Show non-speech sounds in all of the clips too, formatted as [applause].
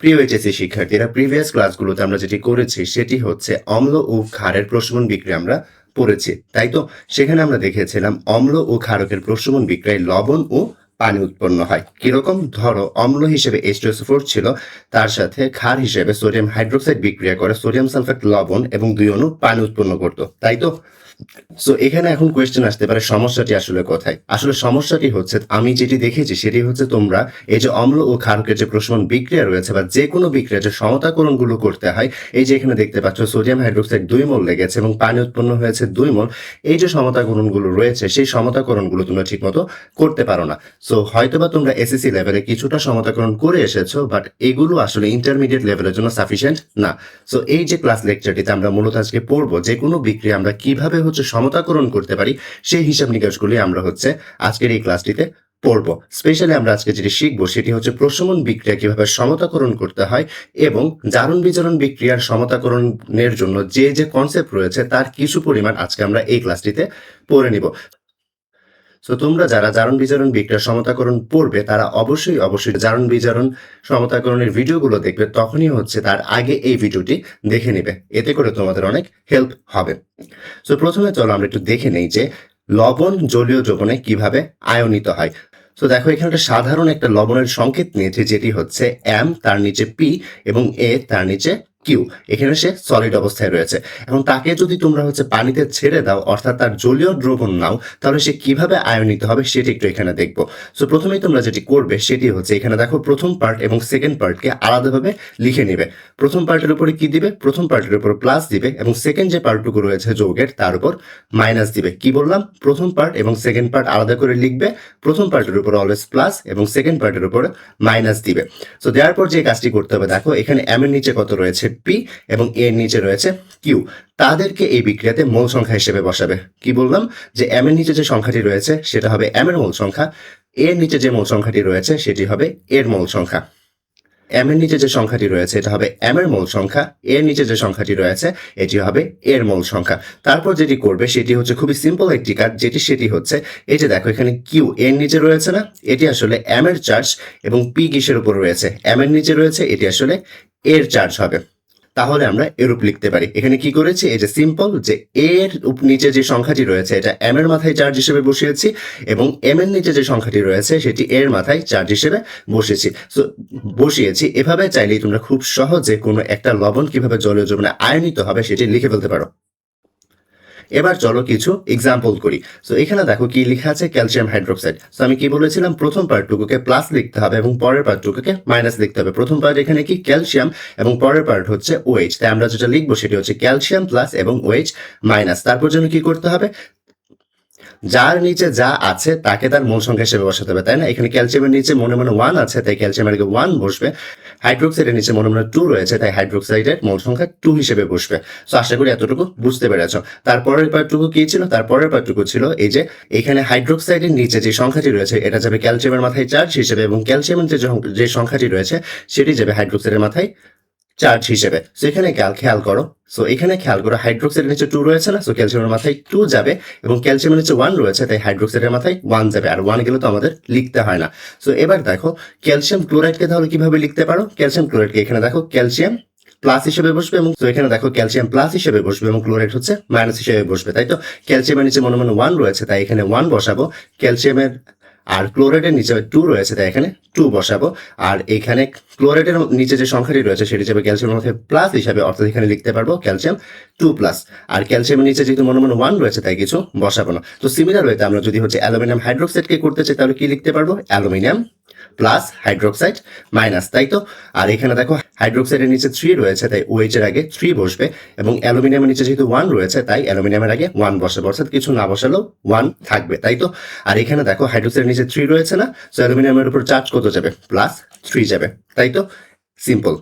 প্রিয় এইচএসসি শিক্ষার্থীরা প্রিভিয়াস ক্লাসগুলোতে আমরা যেটি করেছি সেটি হচ্ছে অম্ল ও ক্ষারের প্রশমন বিক্রিয়া আমরা পড়েছি, তাই তো? সেখানে আমরা দেখেছিলাম অম্ল ও ক্ষারকের প্রশমন বিক্রিয়ায় লবণ ও পানি উৎপন্ন হয়। কীরকম? ধরো, অম্ল হিসেবে এইচ ফোর ছিল, তার সাথে ক্ষার হিসেবে সোডিয়াম হাইড্রোক্সাইড বিক্রিয়া করে সোডিয়াম সালফেট লবণ এবং দুই অণু পানি উৎপন্ন করতো, তাই তো? সো এখানে এখন কোয়েশ্চেন আসতে পারে, সমস্যাটি আসলে কোথায়? আসলে সমস্যাটি হচ্ছে, আমি যেটি দেখেছি সেটি হচ্ছে তোমরা এই যে অম্ল ও ক্ষারকের যে প্রশমন বিক্রিয়া রয়েছে বা যে কোনো বিক্রিয়া, যে সমতাকরণগুলো করতে হয়, এই যে এখানে দেখতে পাচ্ছ, সোডিয়াম হাইড্রোক্সাইড দুই মোল লেগেছে এবং পানি উৎপন্ন হয়েছে দুই মোল, এই যে সমতাকরণগুলো রয়েছে, সেই সমতাকরণগুলো তোমরা ঠিকমতো করতে পারো না। সো হয়তোবা তোমরা এসএসসি লেভেলে কিছুটা সমতাকরণ করে এসেছ বাট এগুলো আসলে ইন্টারমিডিয়েট লেভেলের জন্য সাফিসিয়েন্ট না। সো এই যে ক্লাস লেকচারটিতে আমরা মূলত আজকে পড়ব, যে কোনো বিক্রিয়া আমরা কীভাবে হচ্ছে সমতাকরণ করতে পারি, সেই হিসাব নিকাশগুলি আমরা হচ্ছে আজকের এই ক্লাসটিতে পড়ব। স্পেশালি আমরা আজকে যেটি শিখব সেটি হচ্ছে প্রশমন বিক্রিয়া কীভাবে সমতাকরণ করতে হয় এবং জারণ বিজারণ বিক্রিয়ার সমতাকরণের জন্য যে যে কনসেপ্ট রয়েছে তার কিছু পরিমাণ আজকে আমরা এই ক্লাসটিতে পড়ে নিব। সো তোমরা যারা জারণ বিজারণ বিক্রিয়ার সমতাকরণ পড়বে, তারা অবশ্যই অবশ্যই জারণ বিজারণ সমতাকরণের ভিডিওগুলো দেখবে। তখনই হচ্ছে তার আগে এই ভিডিওটি দেখে নেবে। এতে করে তোমাদের অনেক হেল্প হবে। সো প্রথমে চলো আমরা একটু দেখে নেই যে লবণ জলীয় যৌবনে কীভাবে আয়নিত হয়। তো দেখো, এখানে একটা সাধারণ একটা লবণের সংকেত নিয়েছে, যেটি হচ্ছে এম তার নিচে পি এবং এ তার নিচে কিউ, এখানে সে সলিড অবস্থায় রয়েছে। এখন তাকে যদি তোমরা হচ্ছে পানিতে ছেড়ে দাও, অর্থাৎ তার জলীয় দ্রবণ নাও, তাহলে সে কীভাবে আয়নিত হবে সেটি একটু এখানে দেখব। সো প্রথমেই তোমরা যেটি করবে সেটি হচ্ছে এখানে দেখো প্রথম পার্ট এবং সেকেন্ড পার্টকে আলাদাভাবে লিখে নেবে। প্রথম পার্টের উপরে কি দিবে? প্রথম পার্টের উপর প্লাস দিবে এবং সেকেন্ড যে পার্টটুকু রয়েছে যৌগের, তার উপর মাইনাস দিবে। কি বললাম? প্রথম পার্ট এবং সেকেন্ড পার্ট আলাদা করে লিখবে। প্রথম পার্টের উপর অলওয়েজ প্লাস এবং সেকেন্ড পার্টের উপর মাইনাস দিবে। সো দেওয়ার পর যে কাজটি করতে হবে, দেখো এখানে এম এর নিচে কত রয়েছে? পি এবং এর নিচে রয়েছে কিউ তাদেরকে এই বিক্রিয়াতে মোল সংখ্যা হিসেবে বসাবে। কি বললাম? যে এম এর নিচে যে সংখ্যাটি রয়েছে, সেটা হবে এম এর মূল সংখ্যা। এর নিচে যে মোল সংখ্যাটি রয়েছে, সেটি হবে এর মোল সংখ্যা। এম এর নিচে যে সংখ্যাটি রয়েছে, এটা হবে এম এর মূল সংখ্যা। এর নিচে যে সংখ্যাটি রয়েছে, এটি হবে এর মূল সংখ্যা। তারপর যেটি করবে, সেটি হচ্ছে খুবই সিম্পল একটি কাজ, যেটি সেটি হচ্ছে, এই যে দেখো এখানে কিউ এর নিচে রয়েছে না? এটি আসলে এম এর চার্জ এবং পি কিসের উপর রয়েছে? এম এর নিচে রয়েছে, এটি আসলে এর চার্জ হবে। তাহলে আমরা এরূপ লিখতে পারি। এখানে কি করেছি? এই যে সিম্পল যে এর নিচে যে সংখ্যাটি রয়েছে, এটা এম এর মাথায় চার্জ হিসেবে বসিয়েছি এবং এম এর নিচে যে সংখ্যাটি রয়েছে, সেটি এর মাথায় চার্জ হিসেবে বসেছি সো বসিয়েছি। এভাবে চাইলেই তোমরা খুব সহজে কোনো একটা লবণ কীভাবে জলীয় যৌবনে আয়নিত হবে সেটি লিখে ফেলতে পারো। এবার চলো কিছু এক্সাম্পল করি। সো এখানে দেখো কি লেখা আছে ক্যালসিয়াম হাইড্রোক্সাইড সো আমি কি বলেছিলাম, প্রথম পার্টটুকুকে প্লাস লিখতে হবে এবং পরের পার্টটুকুকে মাইনাস লিখতে হবে। প্রথম পার্ট এখানে কি? ক্যালসিয়াম এবং পরের পার্ট হচ্ছে ওএইচ তাই আমরা যেটা লিখব সেটি হচ্ছে ক্যালসিয়াম প্লাস এবং ওএইচ মাইনাস তারপর জন্য কি করতে হবে? যার নিচে যা আছে, তাকে তার মূল সংখ্যা হিসেবে বসাতে হবে, তাই না? এখানে ক্যালসিয়ামের নিচে মনে মনে ওয়ান আছে, তাই ক্যালসিয়ামের ওয়ান বসবে। হাইড্রোক্সাইডের নিচে মনে মনে টু রয়েছে, তাই হাইড্রোক্সাইডের মোল সংখ্যা টু হিসেবে বসবে। সো আশা করি এতটুকু বুঝতে পেরেছ। তারপরের পার্টটুকু কি ছিল? তারপরের পার্টটুকু ছিল এই যে, এখানে হাইড্রোক্সাইডের নিচে যে সংখ্যাটি রয়েছে, এটা যাবে ক্যালসিয়ামের মাথায় চার্জ হিসেবে এবং ক্যালসিয়ামের যে সংখ্যাটি রয়েছে, সেটি যাবে হাইড্রোক্সাইডের মাথায় চার্জ হিসেবে। সো এখানে খেয়াল করো। সো এখানে খেয়াল করো হাইড্রোক্সাইডের নিচে টু রয়েছে না? সো ক্যালসিয়ামের মাথায় টু যাবে এবং ক্যালসিয়ামের নিচে ওয়ান রয়েছে, তাই হাইড্রোক্সাইডের মাথায় ওয়ান যাবে। আর ওয়ান গেলে তো আমাদের লিখতে হয় না। সো এবার দেখো ক্যালসিয়াম ক্লোরাইডকে তাহলে কীভাবে লিখতে পারো? ক্যালসিয়াম ক্লোরাইডকে এখানে দেখো ক্যালসিয়াম প্লাস হিসেবে বসবে এবং তো এখানে দেখো ক্যালসিয়াম প্লাস হিসেবে বসবে এবং ক্লোরাইড হচ্ছে মাইনাস হিসেবে বসবে, তাই তো? ক্যালসিয়ামের নিচে মনে মনে ওয়ান রয়েছে, তাই এখানে ওয়ান বসাবো। ক্যালসিয়ামের আর ক্লোরাইডের নিচে টু রয়েছে, তাই এখানে টু বসাবো। আর এখানে ক্লোরাইডের নিচে যে সংখ্যাটি রয়েছে, সেটি যাবে ক্যালসিয়ামের মধ্যে প্লাস হিসাবে অর্থাৎ এখানে লিখতে পারব ক্যালসিয়াম টু প্লাস আর ক্যালসিয়ামের নিচে যেহেতু মনে মনে ওয়ান রয়েছে, তাই কিছু বসাবো না। তো সিমিলার ওয়েতে আমরা যদি হচ্ছে অ্যালুমিনিয়াম হাইড্রোক্সাইডকে করতে চাই, তাহলে কি লিখতে পারব? অ্যালুমিনিয়াম প্লাস হাইড্রোক্সাইড মাইনাস তাই তো? আর এখানে দেখো হাইড্রোক্সাইডের নিচে থ্রি রয়েছে, তাই ওএইচ এর আগে থ্রি বসবে, এবং অ্যালুমিনিয়ামের নিচে যেহেতু ওয়ান রয়েছে, তাই অ্যালুমিনিয়ামের আগে ওয়ান বসাবে অর্থাৎ কিছু না বসালেও ওয়ান থাকবে, তাই তো? আর এখানে দেখো হাইড্রোক্সাইডের নিচে থ্রি রয়েছে না সো অ্যালুমিনিয়ামের উপর চার্জ কত যাবে? প্লাস থ্রি যাবে, তাই তো? সিম্পল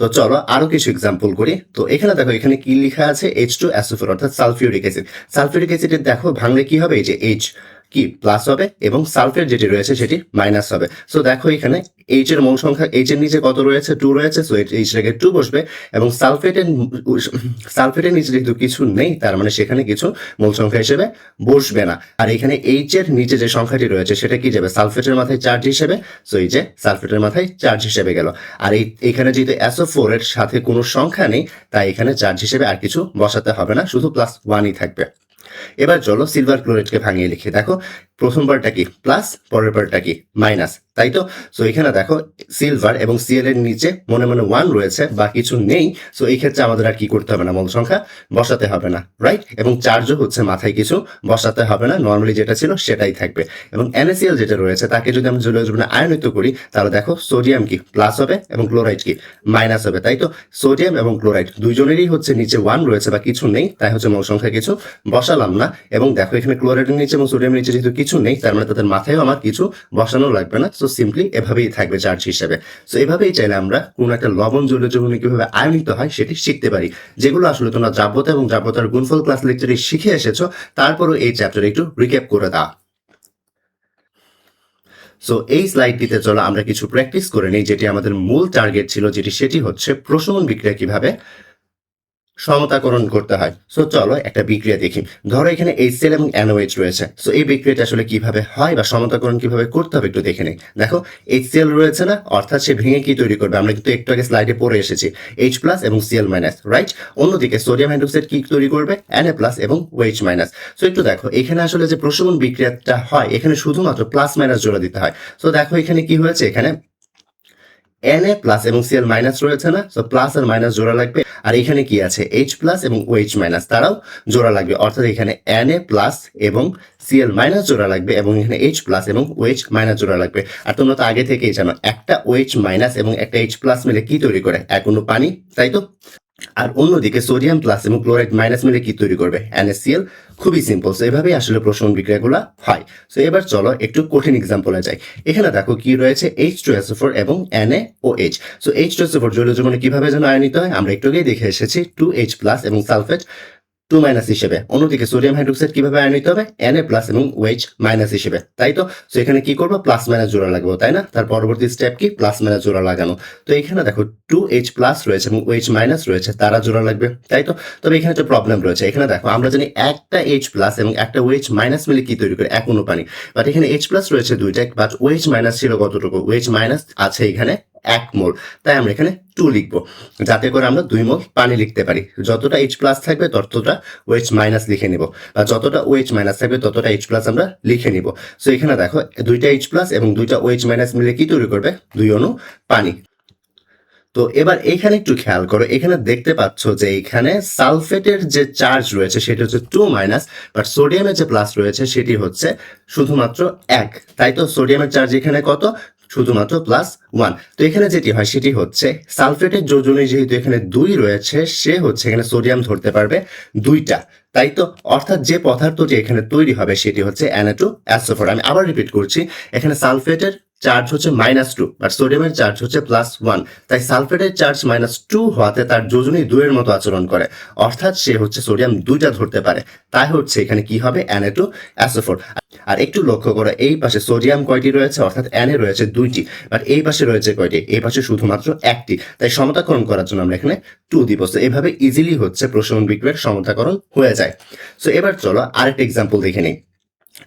তো চলো আরও কিছু এক্সাম্পল করি। তো এখানে দেখো, এখানে কি লেখা আছে? এইচ টু অ্যাসোফোর অর্থাৎ সালফিউরিক অ্যাসিড সালফিউরিক অ্যাসিডের দেখো, ভাঙলে কি হবে? এই যে এইচ কি? প্লাস হবে এবং সালফেট যেটি রয়েছে সেটি মাইনাস হবে। সো দেখো এখানে এইচ এর মৌল সংখ্যা এইচ এর নিচে কত রয়েছে? টু রয়েছে। সো এইচ রেখে টু বসবে এবং সালফেটের সালফেটের নিচে যেহেতু কিছু নেই, তার মানে সেখানে কিছু মূল সংখ্যা হিসেবে বসবে না। আর এখানে এইচ এর নিচে যে সংখ্যাটি রয়েছে, সেটা কি যাবে? সালফেটের মাথায় চার্জ হিসেবে। সো এই যে সালফেটের মাথায় চার্জ হিসেবে গেল। আর এই, এখানে যেহেতু এসও ফোর এর সাথে কোনো সংখ্যা নেই, তাই এখানে চার্জ হিসেবে আর কিছু বসাতে হবে না। শুধু প্লাস ওয়ানই থাকবে। এবার চলো সিলভার ক্লোরেটকে ভাঙিয়ে লিখে দেখো। প্রথম বারটা কি? প্লাস পরের বারটা কি? মাইনাস তাই তো? সো এখানে দেখো সিলভার এবং সিএল এর নিচে মনে মনে ওয়ান রয়েছে, বা কিছু নেই। সো এই ক্ষেত্রে আমাদের আর কি করতে হবে না? মূল সংখ্যা বসাতে হবে না রাইট এবং চার্জও হচ্ছে মাথায় কিছু বসাতে হবে না। নর্মালি যেটা ছিল সেটাই থাকবে। এবং এনএসিএল যেটা রয়েছে, তাকে যদি আমরা জলীয় জীবনে আয়নিত করি, তাহলে দেখো সোডিয়াম কি? প্লাস হবে এবং ক্লোরাইড কি? মাইনাস হবে, তাই তো? সোডিয়াম এবং ক্লোরাইড দুইজনেরই হচ্ছে নিচে ওয়ান রয়েছে, বা কিছু নেই, তাই হচ্ছে মূল সংখ্যা কিছু বসালাম না। এবং দেখো, এখানে ক্লোরাইডের নিচে এবং সোডিয়ামের নিচে যেহেতু কিছু নেই, তার মানে তাদের মাথায়ও আমার কিছু বসানো লাগবে না। সো সিম্পলি এভাবেই থাকবে চার্জ হিসেবে। সো এভাবেই চাইলে আমরা কোন একটা লবণ জলীয় যৌগনে কীভাবে আয়নিত হয় সেটি শিখতে পারি। যেগুলো আসলে তোমরা দ্রাব্যতা এবং দ্রাব্যতার গুণফল ক্লাস লেকচারে শিখে এসেছ, তারপরও এই চ্যাপ্টারে একটু রিক্যাপ করে দাও। সো এই স্লাইডটিতে চলো, আমরা কিছু প্র্যাকটিস করে নিই, যেটি আমাদের মূল টার্গেট ছিল, যেটি সেটি হচ্ছে প্রশমন বিক্রিয়া কীভাবে সমতাকরণ করতে হয়। সো চলো একটা বিক্রিয়া দেখি। ধরো এখানে এইচ এইচসিএল এবং এনওএইচ রয়েছে। সো এই বিক্রিয়াটা আসলে কীভাবে হয় বা সমতাকরণ কীভাবে করতে হবে একটু দেখে নেই। দেখো এইচ এইচসিএল রয়েছে না? অর্থাৎ সে ভেঙে কি তৈরি করবে? আমরা কিন্তু একটু আগে স্লাইডে পড়ে এসেছি। এইচ প্লাস এবং সিএল মাইনাস রাইট অন্যদিকে সোডিয়াম হাইড্রোক্সাইড কি তৈরি করবে? এন এ প্লাস এবং ওএইচ মাইনাস সো একটু দেখো, এখানে আসলে যে প্রশমন বিক্রিয়াটা হয়, এখানে শুধুমাত্র প্লাস মাইনাস জোড়া দিতে হয়। সো দেখো এখানে কি হয়েছে? এখানে এন এ প্লাস এবং সিএল মাইনাস রয়েছে না সো প্লাস আর মাইনাস জোড়া লাগবে। আর এখানে কি আছে? এইচ প্লাস এবং ওএইচ মাইনাস তারাও জোড়া লাগবে। অর্থাৎ এখানে এন এ প্লাস এবং সিএল মাইনাস জোড়া লাগবে এবং এখানে এইচ প্লাস এবং ওএইচ মাইনাস জোড়া লাগবে। আর তোমরা তো আগে থেকেই জানো, একটা ওএইচ মাইনাস এবং একটা এইচ প্লাস মিলে কি তৈরি করে? এক অনু পানি, তাই তো? আর অন্যদিকে সোডিয়াম প্লাস এবং ক্লোরাইড মাইনাস মিলে কি তৈরি করবে? এনএসিএল খুবই সিম্পল সো এভাবেই আসলে প্রশমন বিক্রিয়াগুলো হয়। সো এবার চলো একটু কঠিন এক্সাম্পলে যাই। এখানে দেখো কি রয়েছে? এইচ টু এস ফোর এবং N A O H so H two S four জলীয় জীবনে কীভাবে যেন আয়নিত হয়? আমরা একটু আগেই দেখে এসেছি। টু এইচ প্লাস এবং সালফেট টু মাইনাস হিসেবে। অন্যদিকে সোডিয়াম হাইড্রোক্সাইড কীভাবে আয়ন নিতে হবে? এন এ প্লাস এবং ওয়েচ মাইনাস হিসেবে। তাই তো? সো এখানে কি করব? প্লাস মাইনাস জোড়া লাগবে, তাই না? তার পরবর্তী স্টেপ কি? প্লাস মাইনাস জোড়া লাগানো। তো এখানে দেখো টু এইচ প্লাস রয়েছে এবং ওয়েচ মাইনাস রয়েছে, তারা জোড়া লাগবে, তাই তো? তবে এখানে একটা প্রবলেম রয়েছে। এখানে দেখো, আমরা জানি একটা এইচ প্লাস এবং একটা ওয়েচ মাইনাস মিলে কি তৈরি করে? এক অনু পানি বাট এখানে এইচ প্লাস রয়েছে দুইটা বাট ওয়েচ মাইনাস ছিল কতটুকু? ওয়েচ মাইনাস আছে এখানে এক মোল। তাই আমরা এখানে টু লিখব। যাতে করে আমরা দুই মোল পানি লিখতে পারি। যতটা এইচ প্লাস থাকবে, ততটা ওএইচ মাইনাস লিখে নিব। বা যতটা ওএইচ মাইনাস থাকবে, ততটা এইচ প্লাস আমরা লিখে নিব। সো এখানে দেখো, দুইটা এইচ প্লাস এবং দুইটা ওএইচ মাইনাস মিলে কি তৈরি করবে? দুই অনু পানি। তো এবার এখানে একটু খেয়াল করো। এখানে দেখতে পাচ্ছ যে এখানে সালফেটের যে চার্জ রয়েছে, সেটি হচ্ছে টু মাইনাস বাট সোডিয়ামের যে প্লাস রয়েছে, সেটি হচ্ছে শুধুমাত্র এক। তাই তো সোডিয়ামের চার্জ এখানে কত? শুধুমাত্র প্লাস ওয়ান তো এখানে যেটি হয়, সেটি হচ্ছে সালফেটের যোজনী যেহেতু এখানে দুই রয়েছে, সে হচ্ছে এখানে সোডিয়াম ধরতে পারবে দুইটা। তাই তো? অর্থাৎ যে পদার্থটি এখানে তৈরি হবে, সেটি হচ্ছে অ্যানাটু অ্যাসোফোর। আমি আবার রিপিট করছি, এখানে সালফেটের চার্জ হচ্ছে মাইনাস টু বাট সোডিয়ামের চার্জ হচ্ছে প্লাস ওয়ান তাই সালফেটের চার্জ মাইনাস টু হওয়াতে তার যোজনী দুইয়ের মতো আচরণ করে, অর্থাৎ সে হচ্ছে সোডিয়াম দুইটা ধরতে পারে, তাই হচ্ছে এখানে কি হবে? অ্যানেটু অ্যাসোফোর আর একটু লক্ষ্য করো, এই পাশে সোডিয়াম কয়টি রয়েছে? অর্থাৎ অ্যানে রয়েছে দুইটি বাট এই পাশে রয়েছে কয়টি? এই পাশে শুধুমাত্র একটি, তাই সমতাকরণ করার জন্য আমরা এখানে টু দিব তো এভাবে ইজিলি হচ্ছে প্রশমন বিক্রিয়ার সমতাকরণ হয়ে যায়। সো এবার চলো আরেকটা এক্সাম্পল দেখে নিই।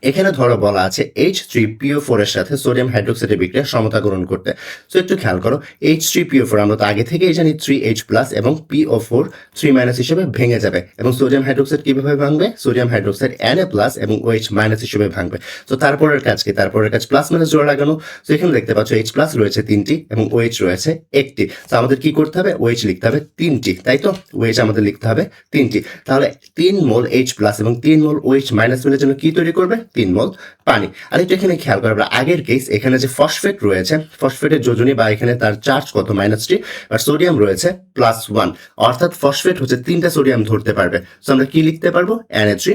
এখানে ধরো বলা আছে এইচ থ্রি পিও ফোর এর সাথে সোডিয়াম হাইড্রোক্সাইডের বিক্রিয়া সমতা গ্রহণ করতে। সো একটু খেয়াল করো এইচ থ্রি পিও ফোর আমরা তো আগে থেকেই জানি থ্রি এইচ প্লাস এবং পিও ফোর থ্রি মাইনাস হিসেবে ভেঙে যাবে। এবং সোডিয়াম হাইড্রোক্সাইড কীভাবে ভাঙবে? Sodium hydroxide N A plus এবং ওএইচ মাইনাস হিসেবে ভাঙবে। তো তারপরের কাজ কি? তারপরের কাজ প্লাস মাইনাস জোড়া লাগানো। তো এখানে দেখতে পাচ্ছ এইচ প্লাস রয়েছে তিনটি এবং ওএইচ রয়েছে একটি। তো আমাদের কি করতে হবে? ওএইচ লিখতে হবে তিনটি, তাই তো? ওএইচ আমাদের লিখতে হবে তিনটি। তাহলে তিন মোল এইচ প্লাস এবং তিন মোল ওএইচ মাইনাস মিলের জন্য কি তৈরি করবে? তিন মোল পানি। আর একটু এখানে খেয়াল করো আগের কেস এখানে যে ফসফেট রয়েছে ফসফেটের যোজনী বা এখানে তার চার্জ কত? মাইনাস থ্রি আর সোডিয়াম রয়েছে প্লাস ওয়ান অর্থাৎ ফসফেট হচ্ছে তিনটা সোডিয়াম ধরতে পারবে। তো আমরা কি লিখতে পারব? এনএ থ্রি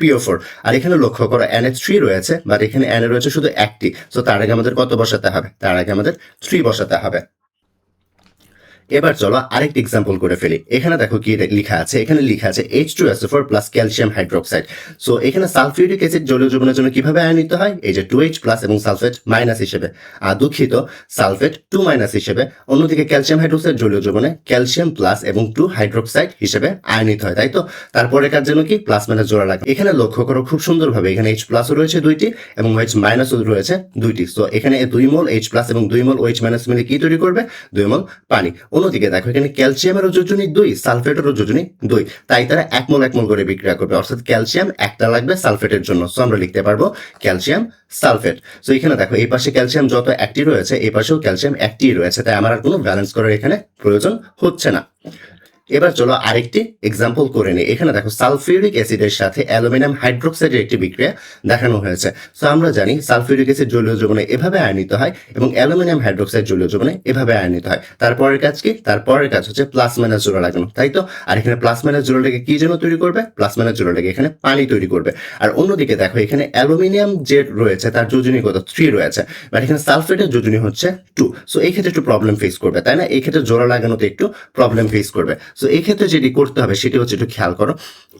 পিও ফোর আর এখানে লক্ষ্য করো এনএ থ্রি রয়েছে বাট এখানে এনএ রয়েছে শুধু একটি। সো তার আগে আমাদের কত বসাতে হবে? তার আগে আমাদের থ্রি বসাতে হবে। এবার চলো আরেকটি এক্সাম্পল করে ফেলি। এখানে দেখো কি লেখা আছে, এখানে লেখা আছে H two S four plus calcium hydroxide so এখানে সালফিউরিক অ্যাসিড জলীয় দ্রবণের জন্য কীভাবে আয়নিত হয়? এই যে টু এইচ প্লাস এবং সালফেট মাইনাস হিসেবে। আর দুঃখিত সালফেট টু মাইনাস হিসেবে। অন্যদিকে ক্যালসিয়াম হাইড্রোক্সাইড জলীয় দ্রবণে ক্যালসিয়াম প্লাস এবং টু হাইড্রোক্সাইড হিসেবে আয়নিত হয়, তাই তো? তারপরে কার জন্য কি? প্লাস মাইনাস জোড়া লাগে। এখানে লক্ষ্য করো খুব সুন্দরভাবে, এখানে এইচ প্লাসও রয়েছে দুইটি এবং এইচ মাইনাসও রয়েছে দুইটি। সো এখানে দুই মোল এইচ প্লাস এবং দুই মোল এইচ মাইনাস মিলে কি তৈরি করবে? দুই মোল পানি। অন্যদিকে দেখো, এখানে ক্যালসিয়ামের যোজনী দুই সালফেটের যোজনী দুই। তাই তারা একমল একমল করে বিক্রিয়া করবে। অর্থাৎ ক্যালসিয়াম একটা লাগবে সালফেটের জন্য। সো আমরা লিখতে পারব ক্যালসিয়াম সালফেট সো এখানে দেখো, এই পাশে ক্যালসিয়াম যত একটি রয়েছে, এই পাশেও ক্যালসিয়াম একটি রয়েছে। তাই আমার আর কোনো ব্যালেন্স করার এখানে প্রয়োজন হচ্ছে না। এবার চলো আরেকটি এক্সাম্পল করে নিই। এখানে দেখো সালফিউরিক অ্যাসিডের সাথে অ্যালুমিনিয়াম হাইড্রোক্সাইডের একটি বিক্রিয়া দেখানো হয়েছে। সো আমরা জানি সালফিউরিক অ্যাসিড জলীয় দ্রবণে এভাবে আয়নিত হয় এবং অ্যালুমিনিয়াম হাইড্রোক্সাইড জলীয় দ্রবণে এভাবে আয়নিত হয়। তারপরের কাজ কি? তারপরের কাজ হচ্ছে প্লাস মাইনাস জোড়া লাগানো, তাই তো? আর এখানে প্লাস মাইনাস জোড়া লেগে কি যেন তৈরি করবে? প্লাস মাইনাস জোড়া লেগে এখানে পানি তৈরি করবে। আর অন্যদিকে দেখো, এখানে অ্যালুমিনিয়াম যে রয়েছে, তার যোজনী কত? থ্রি রয়েছে। বাট এখানে সালফেটের যোজনী হচ্ছে টু সো এই ক্ষেত্রে একটু প্রবলেম ফেস করবে, তাই না? এই ক্ষেত্রে জোড়া লাগানোতে একটু প্রবলেম ফেস করবে। সো এক্ষেত্রে ক্ষেত্রে যেটি করতে হবে, সেটি হচ্ছে একটু খেয়াল করো।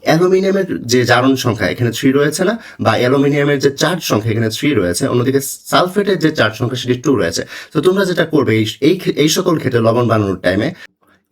অ্যালুমিনিয়ামের যে জারণ সংখ্যা, এখানে থ্রি রয়েছে না? বা অ্যালুমিনিয়ামের যে চার্জ সংখ্যা, এখানে থ্রি রয়েছে। অন্যদিকে সালফেটের যে চার্জ সংখ্যা, সেটি টু রয়েছে। তো তোমরা যেটা করবে, এই এই সকল ক্ষেত্রে লবণ বানানোর টাইমে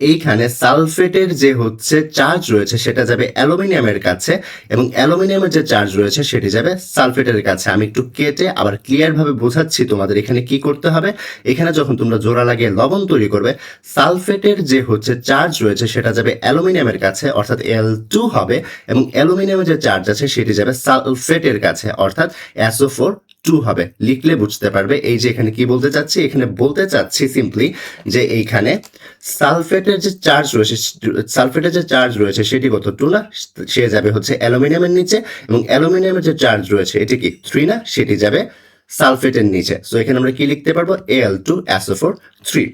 এইখানে সালফেটের যে হচ্ছে চার্জ রয়েছে, সেটা যাবে অ্যালুমিনিয়ামের কাছে এবং অ্যালুমিনিয়ামের যে চার্জ রয়েছে, সেটি যাবে সালফেটের কাছে। আমি একটু কেটে আবার ক্লিয়ার ভাবে বোঝাচ্ছি তোমাদের এখানে কি করতে হবে। এখানে যখন তোমরা জোড়া লাগিয়ে লবণ তৈরি করবে, সালফেটের যে হচ্ছে চার্জ রয়েছে, সেটা যাবে অ্যালুমিনিয়ামের কাছে, অর্থাৎ এল হবে এবং অ্যালুমিনিয়ামের যে চার্জ আছে, সেটি যাবে সালফেটের কাছে, অর্থাৎ অ্যাসো ফোর টু হবে লিখলে বুঝতে পারবে। এই যে এখানে কি বলতে চাচ্ছি? এখানে বলতে চাচ্ছি সিম্পলি যে এইখানে সালফেটের যে চার্জ রয়েছে, সালফেটের যে চার্জ রয়েছে সেটি কত? টু না? সে যাবে হচ্ছে অ্যালুমিনিয়ামের নিচে এবং অ্যালুমিনিয়ামের যে চার্জ রয়েছে এটি কি? থ্রি না? সেটি যাবে সালফেটের নিচে। সো এখানে আমরা কি লিখতে পারব? L two S O four three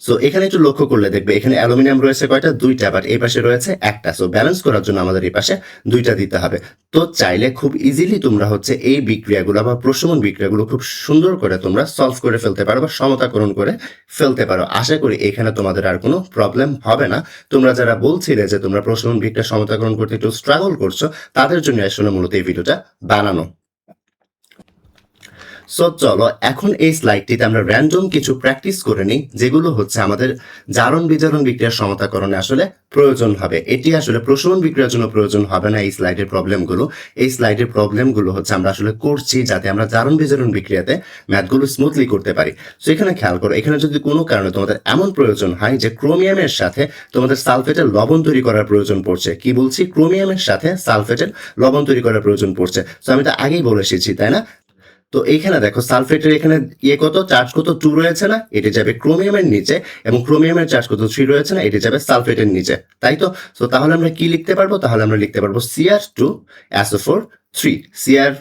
so এখানে একটু লক্ষ্য করলে দেখবে এখানে অ্যালুমিনিয়াম রয়েছে কয়টা? দুইটা বাট এই পাশে রয়েছে একটা। সো ব্যালেন্স করার জন্য আমাদের এই পাশে দুইটা দিতে হবে। তো চাইলে খুব ইজিলি তোমরা হচ্ছে এই বিক্রিয়াগুলো বা প্রশমন বিক্রিয়াগুলো খুব সুন্দর করে তোমরা সলভ করে ফেলতে পারো বা সমতাকরণ করে ফেলতে পারো। আশা করি এখানে তোমাদের আর কোনো প্রবলেম হবে না। তোমরা যারা বলছিলে যে তোমরা প্রশমন বিক্রিয়া সমতাকরণ করতে একটু স্ট্রাগল করছ, তাদের জন্য আসলে মূলত এই ভিডিওটা বানানো। সো চলো, এখন এই স্লাইডটিতে আমরা র্যান্ডম কিছু প্র্যাকটিস করে নিই, যেগুলো হচ্ছে আমাদের জারণ বিজারণ বিক্রিয়ার সমতাকরণে আসলে প্রয়োজন হবে। এটি আসলে প্রশমন বিক্রিয়ার জন্য প্রয়োজন হবে না এই স্লাইডের প্রবলেমগুলো এই স্লাইডের প্রবলেমগুলো হচ্ছে আমরা আসলে করছি যাতে আমরা জারণ বিজারণ বিক্রিয়াতে ম্যাথগুলো স্মুথলি করতে পারি। সো এখানে খেয়াল করো, এখানে যদি কোনো কারণে তোমাদের এমন প্রয়োজন হয় যে ক্রোমিয়ামের সাথে তোমাদের সালফেটের লবণ তৈরি করার প্রয়োজন পড়ছে। কি বলছি? ক্রোমিয়ামের সাথে সালফেটের লবণ তৈরি করার প্রয়োজন পড়ছে। সো আমি তো আগেই বলে এসেছি, তাই না? তো এইখানে দেখো, সালফেটের এখানে ইয়ে কত? চার্জ কত? টু রয়েছে না? এটি যাবে ক্রোমিয়ামের নিচে এবং ক্রোমিয়ামের চার্জ কত? থ্রি রয়েছে না? এটি যাবে সালফেটের নিচে। তাই তো? তো তাহলে আমরা কি লিখতে পারব? তাহলে আমরা লিখতে পারব CR two S O four three CR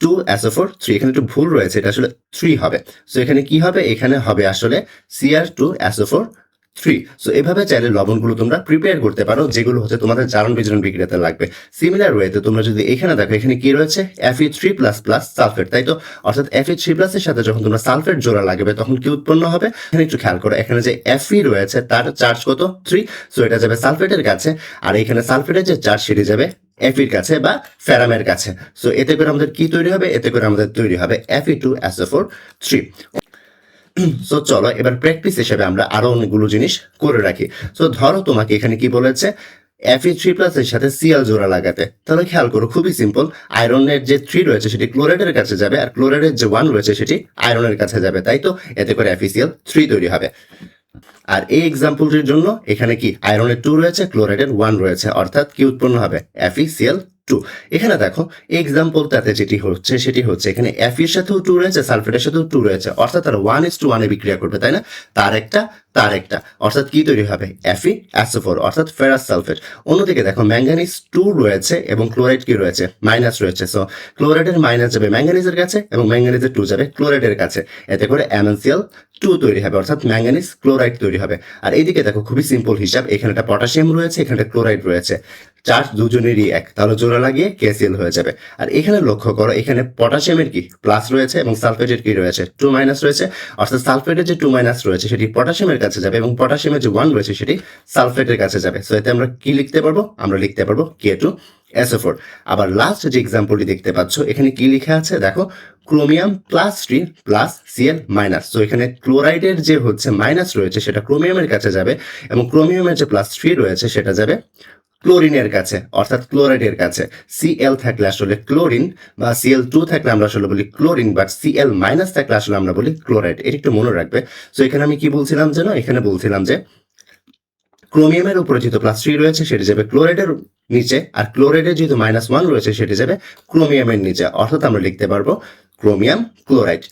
two S O four three এখানে একটু ভুল রয়েছে, এটা আসলে থ্রি হবে। সো এখানে কি হবে? এখানে হবে আসলে CR two S O four three so এভাবে চাইলে লবণগুলো তোমরা প্রিপেয়ার করতে পারো, যেগুলো হচ্ছে তোমাদের জারণ বিজারণ বিক্রিয়াতে লাগবে। সিমিলার ওয়েতে তোমরা যদি এখানে দেখো, এখানে কি রয়েছে? FE three plus plus sulphate তাই তো? অর্থাৎ এফই থ্রি প্লাসের সাথে যখন তোমরা সালফেট জোড়া লাগবে, তখন কি উৎপন্ন হবে? এখানে একটু খেয়াল করো, এখানে যে এফ ই রয়েছে, তার চার্জ কত? থ্রি সো এটা যাবে সালফেটের কাছে, আর এখানে সালফেটের যে চার্জ সেটি যাবে এফির কাছে বা ফেরামের কাছে। সো এতে করে আমাদের কি তৈরি হবে? এতে করে আমাদের তৈরি হবে FE two S O four three [clears throat] so চলো এবার প্র্যাকটিস হিসেবে আমরা আরও অনেকগুলো জিনিস করে রাখি। সো ধরো তোমাকে এখানে কি বলেছে? এফ থ্রি প্লাস এর সাথে সিএল জোড়া লাগাতে। তাহলে খেয়াল করো, খুবই সিম্পল আয়রনের যে থ্রি রয়েছে, সেটি ক্লোরাইডের কাছে যাবে, আর ক্লোরাইডের যে ওয়ান রয়েছে, সেটি আয়রনের কাছে যাবে, তাই তো? এতে করে এফিসিএল থ্রি তৈরি হবে। আর এই এক্সাম্পলটির জন্য এখানে কি? আয়রনের টু রয়েছে ক্লোরাইডের ওয়ান রয়েছে, অর্থাৎ কি উৎপন্ন হবে? এফিসিএল টু এখানে দেখো এক্সাম্পলটাতে যেটি হচ্ছে, সেটি হচ্ছে এখানে এর সাথেও টু রয়েছে সালফেটের সাথেও টু রয়েছে। অর্থাৎ তারা ওয়ান ইস টু ওয়ানে বিক্রিয়া করবে, তাই না? তার একটা তার একটা। অর্থাৎ কি তৈরি হবে? এফি অ্যাসোফোর অর্থাৎ ফেরাস সালফেট অন্যদিকে দেখো ম্যাঙ্গানিজ টু রয়েছে এবং ক্লোরাইড কি রয়েছে? মাইনাস রয়েছে। সো ক্লোরাইডের মাইনাস যাবে ম্যাঙ্গানিজের কাছে এবং ম্যাঙ্গানিজের টু যাবে ক্লোরাইডের কাছে। এতে করে অ্যামেন্সিয়াল টু তৈরি হবে, অর্থাৎ ম্যাঙ্গানিজ ক্লোরাইড তৈরি হবে। আর এইদিকে দেখো, খুবই সিম্পল হিসাব। এখানে একটা পটাশিয়াম রয়েছে, এখানে একটা ক্লোরাইড রয়েছে। চার্জ দুজনেরই এক। তাহলে জোড়া লাগিয়ে কেসিএল হয়ে যাবে। আর এখানে লক্ষ্য করো, এখানে পটাশিয়ামের কি? প্লাস রয়েছে এবং সালফেটের কি রয়েছে? টু মাইনাস রয়েছে। অর্থাৎ সালফেটের যে টু মাইনাস রয়েছে, সেটি পটাশিয়ামের কাছে যাবে এবং পটাশিয়ামের যে ওয়ান রয়েছে, সেটি সালফেটের কাছে যাবে। সো এতে আমরা কি লিখতে পারব? আমরা লিখতে পারব কে টু এসও ফোর আবার লাস্ট যে এক্সাম্পলটি দেখতে পাচ্ছ, এখানে কি লেখা আছে? দেখো chromium plus three plus CL minus তো এখানে ক্লোরাইডের যে হচ্ছে মাইনাস রয়েছে, সেটা ক্রোমিয়ামের কাছে যাবে এবং ক্রোমিয়ামের যে প্লাস থ্রি রয়েছে, সেটা যাবে ক্লোরিনের কাছে, অর্থাৎ ক্লোরাইডের কাছে। সিএল থাকলে আসলে ক্লোরিন বা সিএল টু থাকলে আমরা আসলে বলি ক্লোরিন বাট সিএল মাইনাস থাকলে আসলে আমরা বলি ক্লোরাইড। এটা একটু মনে রাখবে। তো এখানে আমি কি বলছিলাম যেন? এখানে বলছিলাম যে ক্রোমিয়ামের উপরে যেহেতু প্লাস থ্রি রয়েছে, সেটি যাবে ক্লোরাইডের নিচে, আর ক্লোরাইডের যেহেতু মাইনাস ওয়ান রয়েছে, সেটি যাবে ক্রোমিয়ামের নিচে। অর্থাৎ আমরা লিখতে পারব ক্রোমিয়াম ক্লোরাইড।